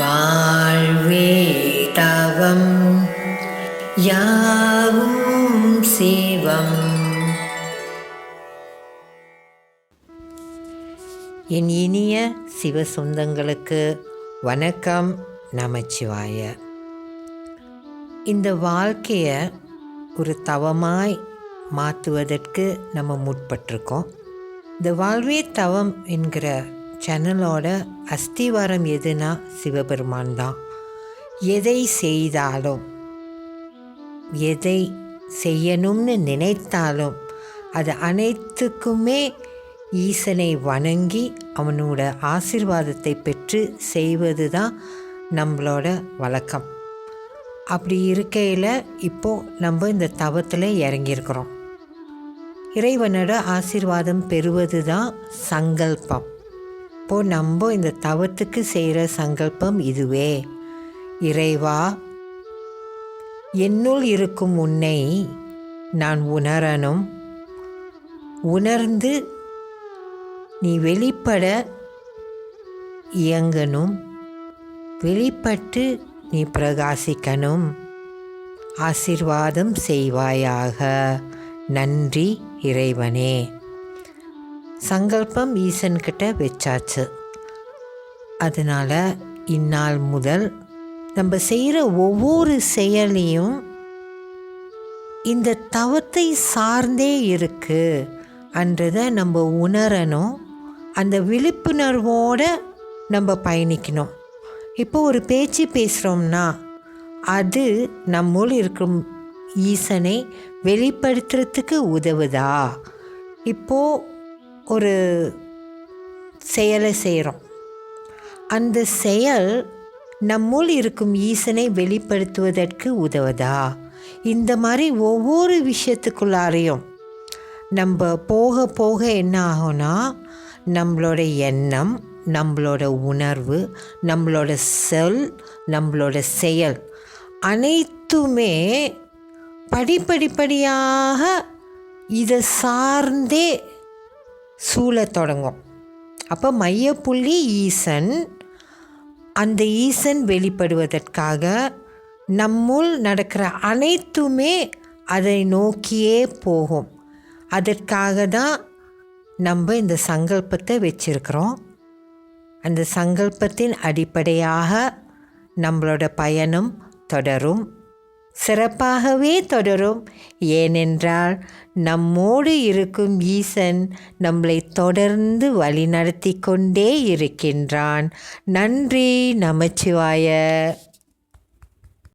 வாழ்வே தவம் யாவும் சிவம். என் இனிய சிவ சொந்தங்களுக்கு வணக்கம் நமச்சிவாய. இந்த வாழ்க்கையை ஒரு தவமாய் மாற்றுவதற்கு நம்ம முற்பட்டிருக்கோம். இந்த வாழ்வே தவம் என்கிற சேனலோட அஸ்திவாரம் எதுனா சிவபெருமான் தான். எதை செய்தாலும் எதை செய்யணும்னு நினைத்தாலும் அது அனைத்துக்குமே ஈசனை வணங்கி அவனோட ஆசிர்வாதத்தை பெற்று செய்வது தான் நம்மளோட வழக்கம். அப்படி இருக்கையில் இப்போது நம்ம இந்த தவத்தில் இறங்கியிருக்கிறோம். இறைவனோட ஆசிர்வாதம் பெறுவது தான் சங்கல்பம். அப்போது நம்ம இந்த தவத்துக்கு செய்கிற சங்கல்பம் இதுவே. இறைவா என்னுள் இருக்கும் உன்னை நான் உணரணும். உணர்ந்து நீ வெளிப்பட இயங்கணும். வெளிப்பட்டு நீ பிரகாசிக்கணும். ஆசிர்வாதம் செய்வாயாக. நன்றி இறைவனே. சங்கல்பம் ஈசன்கிட்ட வச்சாச்சு. அதனால் இந்நாள் முதல் நம்ம செய்கிற ஒவ்வொரு செயலையும் இந்த தவத்தை சார்ந்தே இருக்குது அன்றதை நம்ம உணரணும். அந்த விழிப்புணர்வோடு நம்ம பயணிக்கணும். இப்போ ஒரு பேச்சு பேசுகிறோம்னா அது நம்முள் இருக்கும் ஈசனை வெளிப்படுத்துறதுக்கு உதவுதா? இப்போது ஒரு செயலை செய்கிறோம் அந்த செயல் நம்முள் இருக்கும் ஈசனை வெளிப்படுத்துவதற்கு உதவுதா? இந்த மாதிரி ஒவ்வொரு விஷயத்துக்குள்ளாரையும் நம்ம போக போக என்ன ஆகும்னா நம்மளோட எண்ணம் நம்மளோட உணர்வு நம்மளோட செல் நம்மளோட செயல் அனைத்துமே படிப்படிப்படியாக இதை சார்ந்தே சூழத் தொடங்கும். அப்போ மையப்புள்ளி ஈசன் அந்த ஈசன் வெளிப்படுவதற்காக நம்முள் நடக்கிற அனைத்துமே அதை நோக்கியே போகும். அதற்காக தான் நம்ம இந்த சங்கல்பத்தை வச்சிருக்கிறோம். அந்த சங்கல்பத்தின் அடிப்படையாக நம்மளோட பயணம் தொடரும். சிறப்பாகவே தொடரும். ஏனென்றால் நம்மோடு இருக்கும் ஈசன் நம்மளை தொடர்ந்து வழிநடத்தி கொண்டே இருக்கின்றான். நன்றி நமச்சிவாய.